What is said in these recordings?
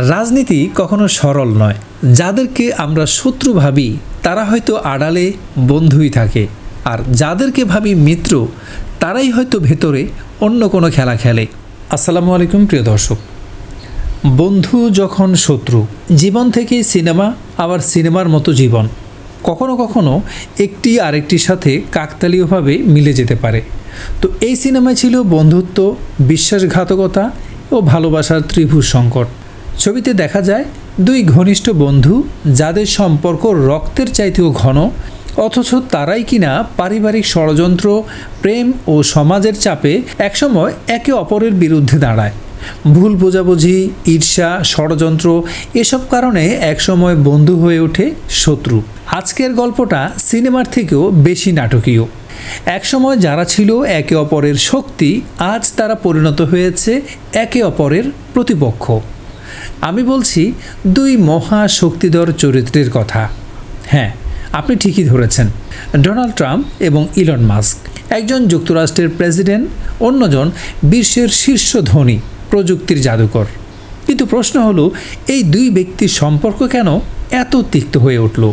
রাজনীতি কখনো সরল নয়। যাদেরকে আমরা শত্রু ভাবি, তারা হয়তো আড়ালে বন্ধুই থাকে। আর যাদেরকে ভাবি মিত্র, তারাই হয়তো ভেতরে অন্য কোনো খেলা খেলে। আসসালামু আলাইকুম, প্রিয় দর্শক। বন্ধু যখন শত্রু, জীবন থেকে সিনেমা, আবার সিনেমার মতো জীবন। কখনো কখনো একটি আরেকটির সাথে কাকতালীয়ভাবে মিলে যেতে পারে। তো এই সিনেমায় ছিল বন্ধুত্ব, বিশ্বাসঘাতকতা ও ভালোবাসার ত্রিভুজ সংকট। ছবিতে দেখা যায় দুই ঘনিষ্ঠ বন্ধু যাদের সম্পর্ক রক্তের চাইতেও ঘন, অথচ তারাই কিনা পারিবারিক ষড়যন্ত্র, প্রেম ও সমাজের চাপে একসময় একে অপরের বিরুদ্ধে দাঁড়ায়। ভুল বোঝাবুঝি, ঈর্ষা, ষড়যন্ত্র এসব কারণে একসময় বন্ধু হয়ে ওঠে শত্রু। আজকের গল্পটা সিনেমার থেকেও বেশি নাটকীয়। একসময় যারা ছিল একে অপরের শক্তি, আজ তারা পরিণত হয়েছে একে অপরের প্রতিপক্ষ। আমি বলছি দুই মহা শক্তিধর চরিত্রের কথা। হ্যাঁ আপনি ঠিকই ধরেছেন। ডোনাল্ড ট্রাম্প এবং ইলন মাস্ক, একজন যুক্তরাষ্ট্রের প্রেসিডেন্ট, অন্যজন বিশ্বের শীর্ষ ধনী, প্রযুক্তির জাদুকর। কিন্তু প্রশ্ন হলো, এই দুই ব্যক্তির সম্পর্ক কেন এত তিক্ত হয়ে উঠল?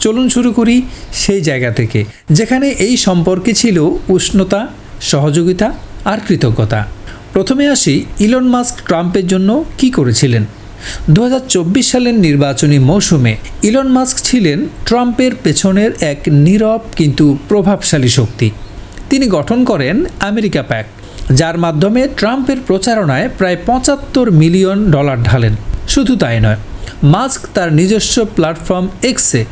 চলুন শুরু করি সেই জায়গা থেকে, যেখানে এই সম্পর্কে ছিল উষ্ণতা, সহযোগিতা আর কৃতজ্ঞতা। প্রথমে আসি ইলন মাস্ক ট্রাম্পের জন্য কি করেছিলেন। দু হাজার চব্বিশ সালের নির্বাচনী মৌসুমে ইলন মাস্ক ছিলেন ট্রাম্পের পেছনের এক নীরব কিন্তু প্রভাবশালী শক্তি। তিনি গঠন করেন আমেরিকা প্যাক, যার মাধ্যমে ট্রাম্পের প্রচারণায় প্রায় পঁচাত্তর মিলিয়ন ডলার ঢালেন। শুধু তাই নয়, মাস্ক তার নিজস্ব প্ল্যাটফর্ম এক্সে,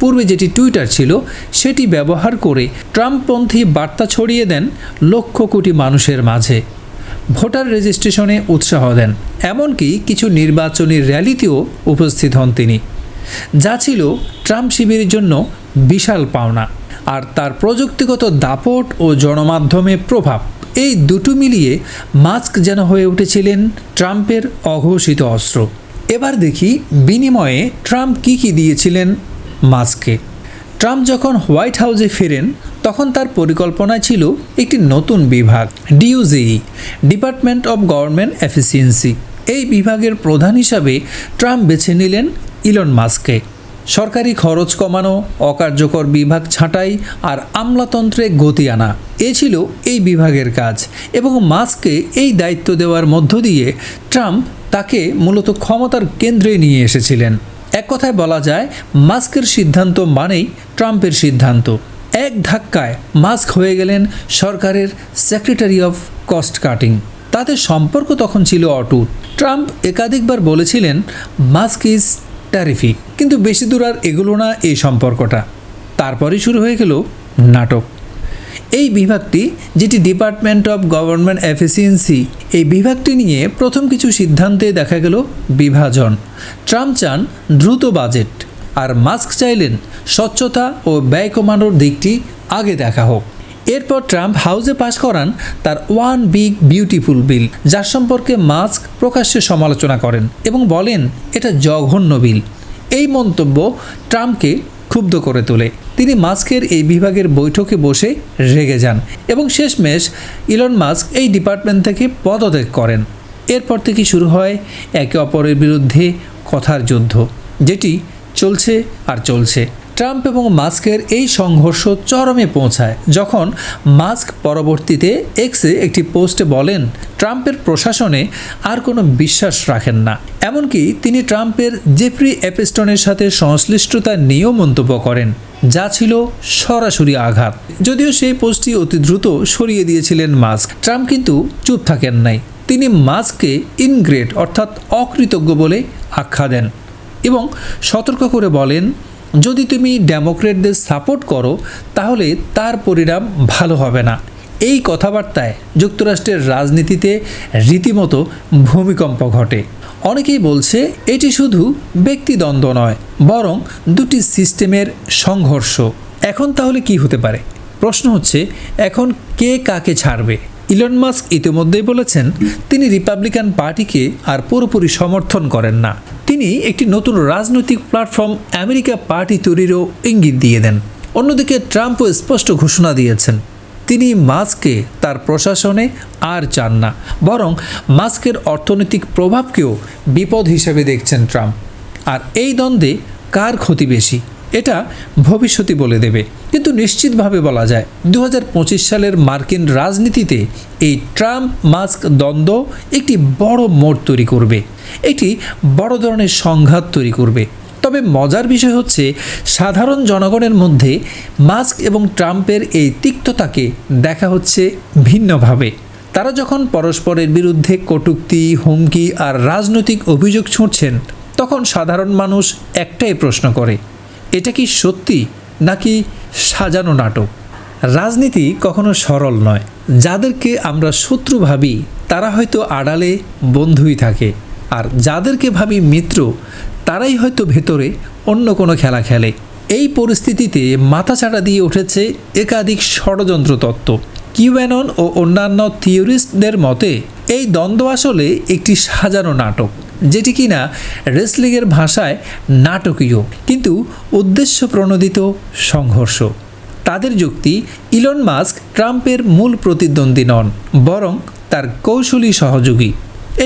পূর্বে যেটি টুইটার ছিল, সেটি ব্যবহার করে ট্রাম্পপন্থী বার্তা ছড়িয়ে দেন লক্ষ কোটি মানুষের মাঝে। ভোটার রেজিস্ট্রেশনে উৎসাহ দেন, এমনকি কিছু নির্বাচনী র্যালিতেও উপস্থিত হন তিনি। যা ছিল ট্রাম্প শিবিরের জন্য বিশাল পাওনা। আর তার প্রযুক্তিগত দাপট ও জনমাধ্যমে প্রভাব, এই দুটো মিলিয়ে মাস্ক যেন হয়ে উঠেছিলেন ট্রাম্পের অঘোষিত অস্ত্র। এবার দেখি বিনিময়ে ট্রাম্প কী কী দিয়েছিলেন মাস্ককে ট্রাম্প যখন হোয়াইট হাউসে ফেরেন তখন তার পরিকল্পনায় ছিল একটি নতুন বিভাগ DOGE department of government efficiency এই বিভাগের প্রধান হিসাবে ট্রাম্প বেছে নিলেন ইলন মাস্ককে। সরকারি খরচ কমানো, অকার্যকর বিভাগ ছাঁটাই আর আমলাতন্ত্রে গতি আনা, এ ছিল এই বিভাগের কাজ এবং মাস্ককে এই দায়িত্ব দেওয়ার মধ্য দিয়ে ট্রাম্প তাকে মূলত ক্ষমতার কেন্দ্রে নিয়ে এসেছিলেন। এক কথায় বলা যায়, মাস্কের সিদ্ধান্ত মানেই ট্রাম্পের সিদ্ধান্ত। এক ধাক্কায় মাস্ক হয়ে গেলেন সরকারের সেক্রেটারি অফ কস্ট কাটিং তাদের সম্পর্ক তখন ছিল অটুট। ট্রাম্প একাধিকবার বলেছিলেন, মাস্ক ইজ ট্যারিফিক কিন্তু বেশি দূর আর এগুলো না এই সম্পর্কটা। তারপরেই শুরু হয়ে গেল নাটক। এই বিভাগটি, যেটি ডিপার্টমেন্ট অফ গভর্নমেন্ট এফিসিয়েন্সি এই বিভাগটি নিয়ে প্রথম কিছু সিদ্ধান্তে দেখা গেল বিভাজন। ট্রাম্প চান দ্রুত বাজেট। আর মাস্ক চাইলেন স্বচ্ছতা ও ব্যয় কমানোর দিকটি আগে দেখা হোক। এরপর ট্রাম্প হাউসে পাশ করান তার ওয়ান বিগ বিউটিফুল বিল, যার সম্পর্কে মাস্ক প্রকাশ্যে সমালোচনা করেন এবং বলেন, এটা জঘন্য বিল। এই মন্তব্য ট্রাম্পকে ক্ষুব্ধ করে তোলে। তিনি মাস্কের এই বিভাগের বৈঠকে বসে রেগে যান এবং শেষমেশ ইলন মাস্ক এই ডিপার্টমেন্ট থেকে পদত্যাগ করেন। এরপর থেকে শুরু হয় একে অপরের বিরুদ্ধে কথার যুদ্ধ, যেটি চলছে আর চলছে। ট্রাম্প এবং মাস্কের এই সংঘর্ষ চরমে পৌঁছায়। যখন মাস্ক পরবর্তীতে এক্সে একটি পোস্টে বলেন, ট্রাম্পের প্রশাসনে আর কোনো বিশ্বাস রাখেন না। এমনকি তিনি ট্রাম্পের জেফ্রি অ্যাপেস্টনের সাথে সংশ্লিষ্টতা নিয়েও মন্তব্য করেন, যা ছিল সরাসরি আঘাত। যদিও সেই পোস্টটি অতি দ্রুত সরিয়ে দিয়েছিলেন মাস্ক। ট্রাম্প কিন্তু চুপ থাকেন নাই। তিনি মাস্ককে ইনগ্রেট অর্থাৎ অকৃতজ্ঞ বলে আখ্যা দেন। এবং সতর্ক করে বলেন, যদি তুমি ডেমোক্রেটদের সাপোর্ট করো, তাহলে তার পরিণাম ভালো হবে না। এই কথাবার্তায় যুক্তরাষ্ট্রের রাজনীতিতে রীতিমতো ভূমিকম্প ঘটে। অনেকেই বলছে, এটি শুধু ব্যক্তিদ্বন্দ্ব নয়, বরং দুটি সিস্টেমের সংঘর্ষ। এখন তাহলে কি হতে পারে? প্রশ্ন হচ্ছে, এখন কে কাকে ছাড়বে? ইলন মাস্ক ইতিমধ্যেই বলেছেন, তিনি রিপাবলিকান পার্টিকে আর পুরোপুরি সমর্থন করেন না। তিনি একটি নতুন রাজনৈতিক প্ল্যাটফর্ম আমেরিকা পার্টি তৈরিরও ইঙ্গিত দিয়ে দেন। অন্যদিকে ট্রাম্পও স্পষ্ট ঘোষণা দিয়েছেন, তিনি মাস্ককে তার প্রশাসনে আর চান না, বরং মাস্কের অর্থনৈতিক প্রভাবকেও বিপদ হিসেবে দেখছেন ট্রাম্প আর এই দ্বন্দ্বে কার ক্ষতি বেশি? এটা ভবিষ্যতই বলে দেবে। কিন্তু নিশ্চিতভাবে বলা যায় দু হাজার পঁচিশ সালের মার্কিন রাজনীতিতে এই ট্রাম্প মাস্ক দ্বন্দ্ব একটি বড় মোড় তৈরি করবে এটি বড় ধরনের সংঘাত তৈরি করবে। তবে মজার বিষয় হচ্ছে, সাধারণ জনগণের মধ্যে মাস্ক এবং ট্রাম্পের এই তিক্ততাকে দেখা হচ্ছে ভিন্নভাবে। তারা যখন পরস্পরের বিরুদ্ধে কটূক্তি, হুমকি আর রাজনৈতিক অভিযোগ ছুঁড়ছেন, তখন সাধারণ মানুষ একটাই প্রশ্ন করে এটা কি সত্যি নাকি সাজানো নাটক? রাজনীতি কখনো সরল নয়। যাদেরকে আমরা শত্রু ভাবি, তারা হয়তো আড়ালে বন্ধুই থাকে। আর যাদেরকে ভাবি মিত্র, তারাই হয়তো ভেতরে অন্য কোনো খেলা খেলে। এই পরিস্থিতিতে মাথাচাড়া দিয়ে উঠেছে একাধিক ষড়যন্ত্র তত্ত্ব। কিউএনন ও অন্যান্য থিওরিস্টদের মতে, এই দ্বন্দ্ব আসলে একটি সাজানো নাটক। যেটি কিনা রেসলিংয়ের ভাষায় নাটকীয়, কিন্তু উদ্দেশ্য প্রণোদিত সংঘর্ষ। তাদের যুক্তি, ইলন মাস্ক ট্রাম্পের মূল প্রতিদ্বন্দ্বী নন, বরং তার কৌশলী সহযোগী।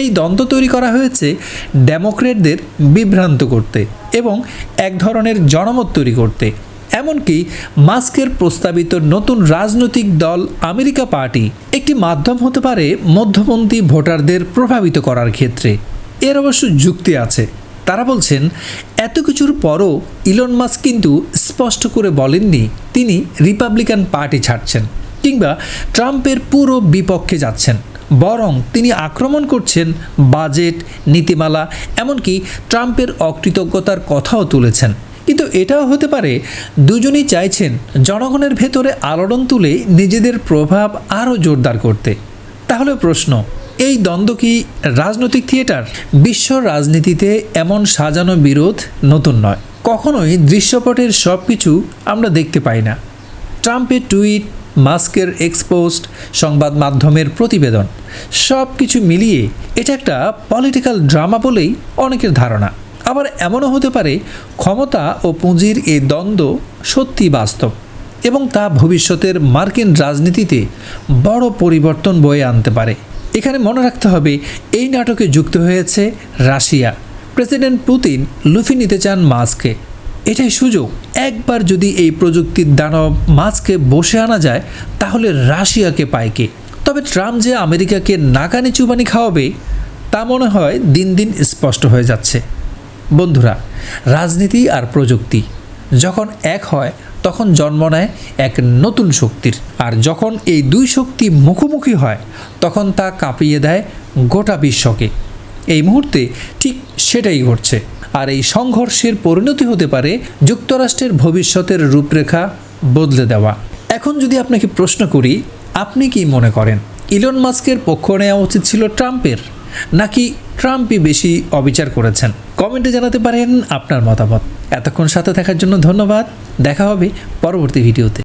এই দ্বন্দ্ব তৈরি করা হয়েছে ডেমোক্রেটদের বিভ্রান্ত করতে এবং এক ধরনের জনমত তৈরি করতে। এমনকি মাস্কের প্রস্তাবিত নতুন রাজনৈতিক দল আমেরিকা পার্টি একটি মাধ্যম হতে পারে মধ্যপন্থী ভোটারদের প্রভাবিত করার ক্ষেত্রে। এর অবশ্য যুক্তি আছে। তারা বলছেন, এত কিছুর পরও ইলন মাস্ক কিন্তু স্পষ্ট করে বলেননি তিনি রিপাবলিকান পার্টি ছাড়ছেন কিংবা ট্রাম্পের পুরো বিপক্ষে যাচ্ছেন। বরং তিনি আক্রমণ করছেন বাজেট, নীতিমালা, এমনকি ট্রাম্পের অকৃতজ্ঞতার কথাও তুলেছেন। কিন্তু এটাও হতে পারে, দুজনই চাইছেন জনগণের ভেতরে আলোড়ন তুলে নিজেদের প্রভাব আরও জোরদার করতে। তাহলে প্রশ্ন এই দ্বন্দ্ব কি রাজনৈতিক থিয়েটার? বিশ্ব রাজনীতিতে এমন সাজানো বিরোধ নতুন নয়। কখনোই দৃশ্যপটের সব কিছু আমরা দেখতে পাই না। ট্রাম্পের টুইট, মাস্কের এক্সপোস্ট, সংবাদ মাধ্যমের প্রতিবেদন সব কিছু মিলিয়ে এটা একটা পলিটিক্যাল ড্রামা বলেই অনেকের ধারণা। আবার এমনও হতে পারে ক্ষমতা ও পুঁজির এই দ্বন্দ্ব সত্যি বাস্তব এবং তা ভবিষ্যতের মার্কিন রাজনীতিতে বড় পরিবর্তন বয়ে আনতে পারে। এখানে মনে রাখতে হবে, এই নাটকে যুক্ত হয়েছে রাশিয়া। প্রেসিডেন্ট পুতিন লুফি নিতে চান মাস্ককে। এটাই সুযোগ। একবার যদি এই প্রযুক্তির দানব মাস্ককে বসে আনা যায়, তাহলে রাশিয়াকে পায় কে? তবে ট্রাম্প যে আমেরিকাকে নাকানি চুবানি খাওয়াবে, তা মনে হয় দিন দিন স্পষ্ট হয়ে যাচ্ছে। বন্ধুরা, রাজনীতি আর প্রযুক্তি যখন এক হয়, তখন জন্ম নেয় এক নতুন শক্তির। আর যখন এই দুই শক্তি মুখোমুখি হয়, তখন তা কাঁপিয়ে দেয় গোটা বিশ্বকে। এই মুহূর্তে ঠিক সেটাই ঘটছে। আর এই সংঘর্ষের পরিণতি হতে পারে যুক্তরাষ্ট্রের ভবিষ্যতের রূপরেখা বদলে দেওয়া। এখন যদি আপনাকে প্রশ্ন করি, আপনি কি মনে করেন, ইলন মাস্কের পক্ষ নেওয়া উচিত ছিল ট্রাম্পের, নাকি ট্রাম্পই বেশি অবিচার করেছেন। কমেন্টে জানাতে পারেন আপনার মতামত। এতক্ষণ সাথে থাকার জন্য ধন্যবাদ। দেখা হবে পরবর্তী ভিডিওতে।